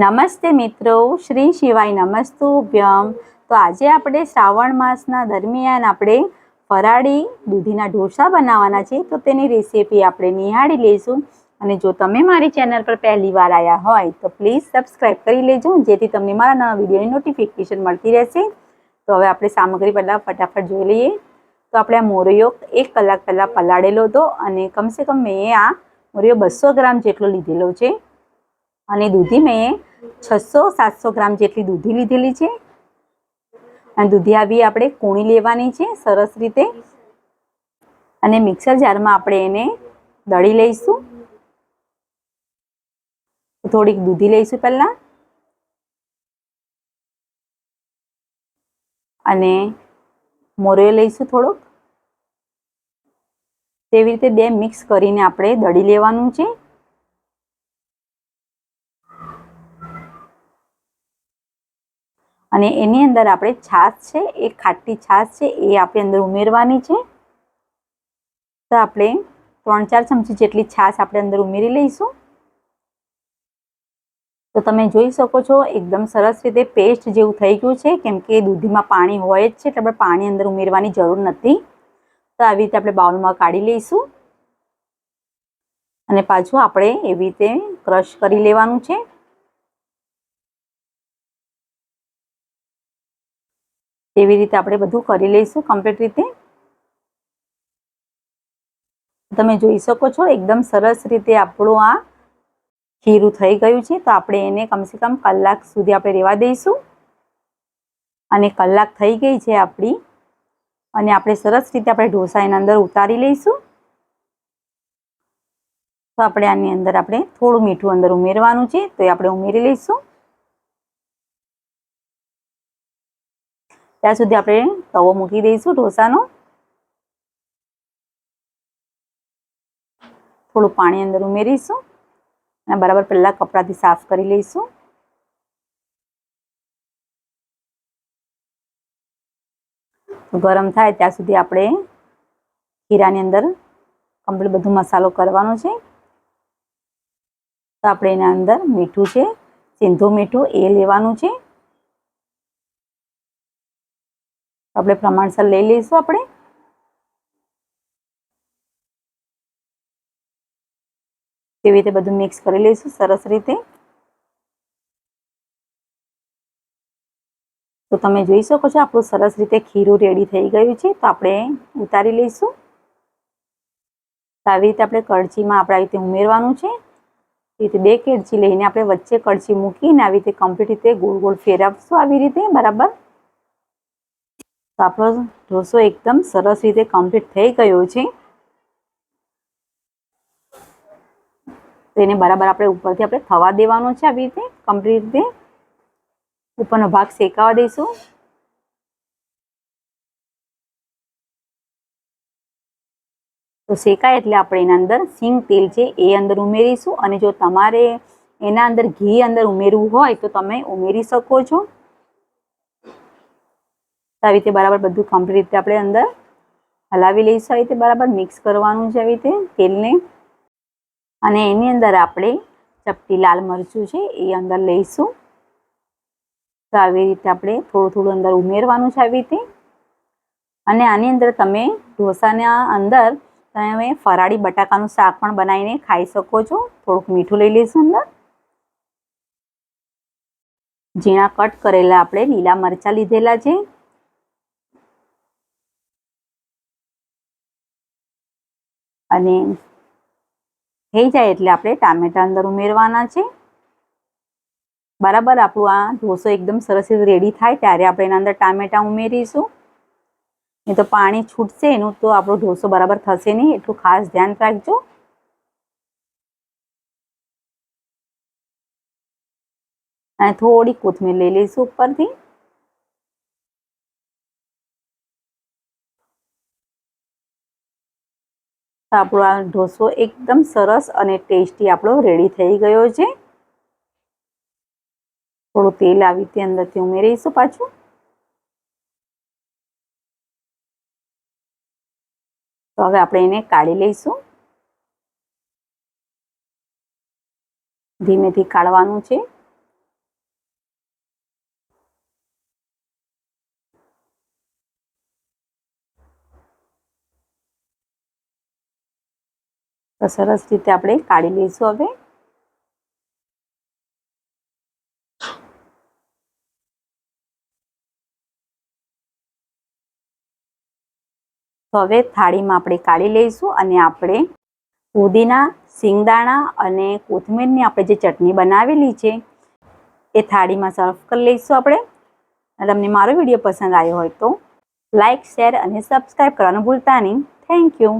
નમસ્તે મિત્રો, શ્રી શિવાય નમસ્તુભ્યમ. તો આજે આપણે શ્રાવણ માસના દરમિયાન આપણે ફરાળી દૂધીના ઢોસા બનાવવાના છે. તો તેની રેસીપી આપણે નિહાળી લઈશું. અને જો તમે મારી ચેનલ પર પહેલી વાર આવ્યા હોય, તો પ્લીઝ સબસ્ક્રાઈબ કરી લેજો. જેથી તમને મારા નવા વિડીયોની નોટિફિકેશન મળતી રહેશે. તો હવે આપણે સામગ્રી પહેલાં ફટાફટ જોઈ લઈએ. તો આપણે આ મોરિયો એક કલાક પહેલાં પલાળેલો હતો. અને કમસે કમ મેં આ મોરિયો બસો ગ્રામ જેટલો લીધેલો છે. અને દૂધી મેં છસો સાતસો ગ્રામ જેટલી દૂધી લીધેલી છે. અને દૂધી આવી આપણે કૂણી લેવાની છે, સરસ રીતે. અને મિક્સર જારમાં આપણે એને દળી લઈશું. થોડીક દૂધી લઈશું પહેલાં. અને મોરૈયો લઈશું થોડોક. તેવી રીતે બે મિક્સ કરીને આપણે દળી લેવાનું છે. અને એની અંદર આપણે છાશ છે, એ ખાટી છાશ છે, એ આપણે અંદર ઉમેરવાની છે. તો આપણે ત્રણ ચાર ચમચી જેટલી છાશ આપણે અંદર ઉમેરી લઈશું. તો તમે જોઈ શકો છો, એકદમ સરસ રીતે પેસ્ટ જેવું થઈ ગયું છે, કેમ કે દૂધીમાં પાણી હોય જ છે, એટલે આપણે પાણી અંદર ઉમેરવાની જરૂર નથી. તો આવી રીતે આપણે બાઉલમાં કાઢી લઈશું. અને પાછું આપણે એવી રીતે ક્રશ કરી લેવાનું છે. તેવી રીતે આપણે બધું કરી લઈશું કમ્પ્લીટ રીતે. તમે જોઈ શકો છો, એકદમ સરસ રીતે આપણું આ ખીરું થઈ ગયું છે, તો આપણે એને કમસે કમ કલાક સુધી આપણે રહેવા દઈશું. અને કલાક થઈ ગઈ છે આપણી, અને આપણે સરસ રીતે આપણે ઢોસા એના અંદર ઉતારી લઈશું. તો આપણે આની અંદર આપણે થોડું મીઠું અંદર ઉમેરવાનું છે, તો એ આપણે ઉમેરી લઈશું. ત્યાં સુધી આપણે તવો મૂકી દઈશું ઢોસાનો. થોડું પાણી અંદર ઉમેરીશું અને બરાબર પહેલાં કપડાથી સાફ કરી લઈશું. ગરમ થાય ત્યાં સુધી આપણે ખીરાની અંદર કમ્પ્લીટ બધું મસાલો કરવાનો છે. તો આપણે એના અંદર મીઠું છે, સિંધુ મીઠું એ લેવાનું છે. આપણે પ્રમાણસર લઈ લઈશું આપણે. તેવી રીતે બધું મિક્સ કરી લઈશું? સરસ રીતે. તો તમે જોઈ શકો છો, આપણું સરસ રીતે ખીરું રેડી થઈ ગયું છે. તો આપણે ઉતારી લઈશું. આવી રીતે આપણે કળચીમાં આપણે આવી રીતે ઉમેરવાનું છે. રીતે બે કેળચી લઈને આપણે વચ્ચે કળચી મૂકીને આવી રીતે કમ્પ્લીટ રીતે ગોળ ગોળ ફેરવશું આવી રીતે, બરાબર? આપણો ઢોસો એકદમ સરસ રીતે કમ્પ્લીટ થઈ ગયો છે. તો બરાબર આપણે ઉપરથી આપણે થવા દેવાનો છે આવી રીતે કમ્પ્લીટ રીતે. ઉપરનો ભાગ શેકાવા દઈશું. તો શેકાય એટલે આપણે એના અંદર સિંગ તેલ છે એ અંદર ઉમેરીશું અને જો તમારે એના અંદર ઘી અંદર ઉમેરવું હોય તો તમે ઉમેરી શકો છો. આવી રીતે બરાબર બધું કમ્પ્લીટ રીતે આપણે અંદર હલાવી લઈશું. આવી રીતે બરાબર મિક્સ કરવાનું છે આવી રીતે તેલને. અને એની અંદર આપણે ચપટી લાલ મરચું છે એ અંદર લઈશું. તો આવી રીતે આપણે થોડું થોડું અંદર ઉમેરવાનું છે આવી રીતે. અને આની અંદર તમે ઢોસાના અંદર તમે ફરાળી બટાકાનું શાક પણ બનાવીને ખાઈ શકો છો. થોડુંક મીઠું લઈ લઈશું અંદર. ઝીણા કટ કરેલા આપણે લીલા મરચાં લીધેલા છે. અને થઈ જાય એટલે આપણે ટામેટા અંદર ઉમેરવાના છે. બરાબર, આપણું આ ઢોસો એકદમ સરસ રીતે રેડી થાય ત્યારે આપણે એના અંદર ટામેટા ઉમેરીશું. નહીં તો પાણી છૂટશે, એનું તો આપણો ઢોસો બરાબર થશે નહીં, એટલું ખાસ ધ્યાન રાખજો. અને થોડી કોથમીર લઈ લઈશું ઉપરથી. તો આપણો આ ઢોસો એકદમ સરસ અને ટેસ્ટી આપણો રેડી થઈ ગયો છે. થોડું તેલ આવી તે અંદરથી ઉમેરીશું પાછું. તો હવે આપણે એને કાઢી લઈશું. ધીમેથી કાઢવાનું છે. તો સરસ રીતે આપણે કાઢી લઈશું હવે. તો હવે થાળીમાં આપણે કાઢી લઈશું અને આપણે પુદીના, સિંગદાણા અને કોથમીરની આપણે જે ચટણી બનાવેલી છે, એ થાળીમાં સર્વ કરી લઈશું આપણે. તમને મારો વીડિયો પસંદ આવ્યો હોય તો લાઇક શેર અને સબસ્ક્રાઈબ કરવાનું ભૂલતા નહીં. Thank you.